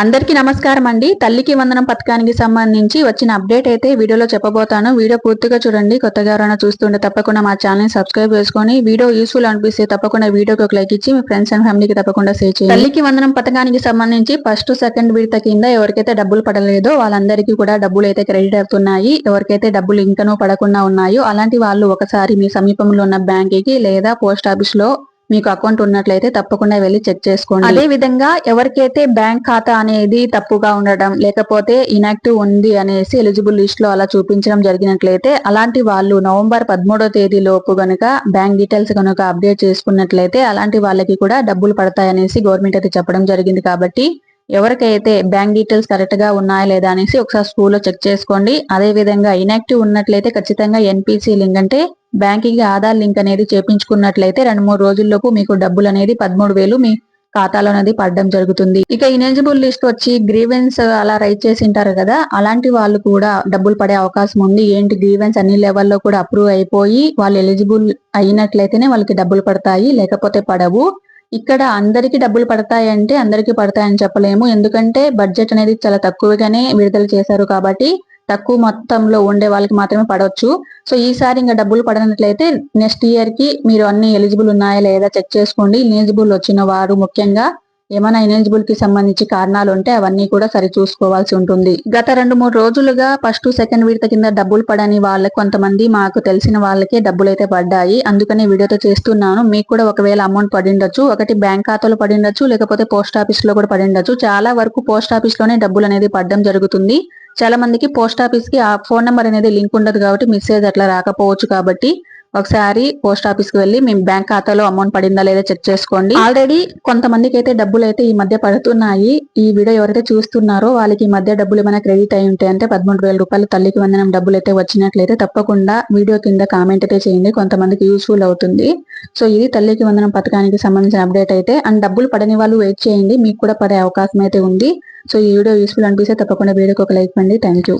అందరికీ నమస్కారం అండి. తల్లికి వందనం పథకానికి సంబంధించి వచ్చిన అప్డేట్ అయితే వీడియోలో చెప్పబోతాను. వీడియో పూర్తిగా చూడండి. కొత్తగా ఎవరైనా చూస్తుంటే తప్పకుండా మా ఛానల్ని సబ్స్క్రైబ్ చేసుకొని వీడియో యూస్ఫుల్ అనిపిస్తే తప్పకుండా వీడియోకి ఒక లైక్ ఇచ్చి మీ ఫ్రెండ్స్ అండ్ ఫ్యామిలీకి తప్పకుండా షేర్ చేయండి. తల్లికి వందనం పథకానికి సంబంధించి ఫస్ట్ సెకండ్ విడత కింద ఎవరికైతే డబ్బులు పడలేదో వాళ్ళందరికీ కూడా డబ్బులు అయితే క్రెడిట్ అవుతున్నాయి. ఎవరికైతే డబ్బులు ఇంకనూ పడకుండా ఉన్నాయో అలాంటి వాళ్ళు ఒకసారి మీ సమీపంలో ఉన్న బ్యాంక్కి లేదా పోస్ట్ ఆఫీస్లో మీకు అకౌంట్ ఉన్నట్లయితే తప్పకుండా వెళ్ళి చెక్ చేసుకోండి. అదే విధంగా ఎవరికైతే బ్యాంక్ ఖాతా అనేది తప్పుగా ఉండడం లేకపోతే ఇనాక్టివ్ ఉంది అనేసి ఎలిజిబుల్ లిస్ట్లో అలా చూపించడం జరిగినట్లయితే అలాంటి వాళ్ళు నవంబర్ పదమూడో తేదీ లోపు గనుక బ్యాంక్ డీటెయిల్స్ కనుక అప్డేట్ చేసుకున్నట్లయితే అలాంటి వాళ్ళకి కూడా డబ్బులు పడతాయనేసి గవర్నమెంట్ అయితే చెప్పడం జరిగింది కాబట్టి ఎవరికైతే బ్యాంక్ డీటెయిల్స్ కరెక్ట్గా ఉన్నాయా లేదా అనేసి ఒకసారి స్కూల్లో చెక్ చేసుకోండి. అదే విధంగా ఇనాక్టివ్ ఉన్నట్లయితే ఖచ్చితంగా ఎన్పిసి లింక్ అంటే బ్యాంకింగ్ ఆధార్ లింక్ అనేది చేపించుకున్నట్లయితే రెండు మూడు రోజుల్లోపు మీకు డబ్బులు అనేది పదమూడు వేలు మీ ఖాతాలో అనేది పడడం జరుగుతుంది. ఇక ఇనేజిబుల్ లిస్ట్ వచ్చి గ్రీవెన్స్ అలా రైట్ చేసి ఉంటారు కదా అలాంటి వాళ్ళు కూడా డబ్బులు పడే అవకాశం ఉంది. ఏంటి గ్రీవెన్స్ అన్ని లెవెల్లో కూడా అప్రూవ్ అయిపోయి వాళ్ళు ఎలిజిబుల్ అయినట్లయితేనే వాళ్ళకి డబ్బులు పడతాయి లేకపోతే పడవు. ఇక్కడ అందరికీ డబ్బులు పడతాయంటే అందరికీ పడతాయని చెప్పలేము. ఎందుకంటే బడ్జెట్ అనేది చాలా తక్కువగానే విడుదల చేశారు కాబట్టి తక్కువ మొత్తంలో ఉండే వాళ్ళకి మాత్రమే పడవచ్చు సో ఈసారి ఇంకా డబ్బులు పడనట్లయితే నెక్స్ట్ ఇయర్కి మీరు అన్ని ఎలిజిబుల్ ఉన్నాయా లేదా చెక్ చేసుకోండి. ఎలిజిబుల్ వచ్చిన వారు ముఖ్యంగా ఏమైనా ఎలిజిబుల్కి సంబంధించి కారణాలు ఉంటే అవన్నీ కూడా సరి చూసుకోవాల్సి ఉంటుంది. గత రెండు మూడు రోజులుగా ఫస్ట్ సెకండ్ విడత కింద డబ్బులు పడని వాళ్ళకి కొంతమంది మాకు తెలిసిన వాళ్ళకే డబ్బులు అయితే పడ్డాయి. అందుకని వీడియోతో చేస్తున్నాను. మీకు కూడా ఒకవేళ అమౌంట్ పడిండొచ్చు. ఒకటి బ్యాంక్ ఖాతాలో పడిండొచ్చు. లేకపోతే పోస్ట్ ఆఫీస్లో కూడా పడిండొచ్చు. చాలా వరకు పోస్ట్ ఆఫీస్లోనే డబ్బులు అనేది పడడం జరుగుతుంది. చాలా మందికి పోస్ట్ ఆఫీస్కి ఆ ఫోన్ నెంబర్ అనేది లింక్ ఉండదు కాబట్టి మెసేజ్ అట్లా రాకపోవచ్చు కాబట్టి ఒకసారి పోస్ట్ ఆఫీస్కి వెళ్ళి మీ బ్యాంక్ ఖాతాలో అమౌంట్ పడిందా లేదా చెక్ చేసుకోండి. ఆల్రెడీ కొంతమందికి అయితే డబ్బులు అయితే ఈ మధ్య పడుతున్నాయి. ఈ వీడియో ఎవరైతే చూస్తున్నారో వాళ్ళకి ఈ మధ్య డబ్బులు ఏమైనా క్రెడిట్ అయి ఉంటే అంటే పదమూడు వేల రూపాయలు తల్లికి వందనం డబ్బులు అయితే వచ్చినట్లయితే తప్పకుండా వీడియో కింద కామెంట్ అయితే చేయండి. కొంతమందికి యూస్ఫుల్ అవుతుంది. సో ఇది తల్లికి వందనం పథకానికి సంబంధించిన అప్డేట్ అయితే. అండ్ డబ్బులు పడని వాళ్ళు వెయిట్ చేయండి. మీకు కూడా పడే అవకాశం అయితే ఉంది. సో ఈ వీడియో యూస్ఫుల్ అనిపిస్తే తప్పకుండా వీడియోకి ఒక లైక్ పండి థ్యాంక్ యూ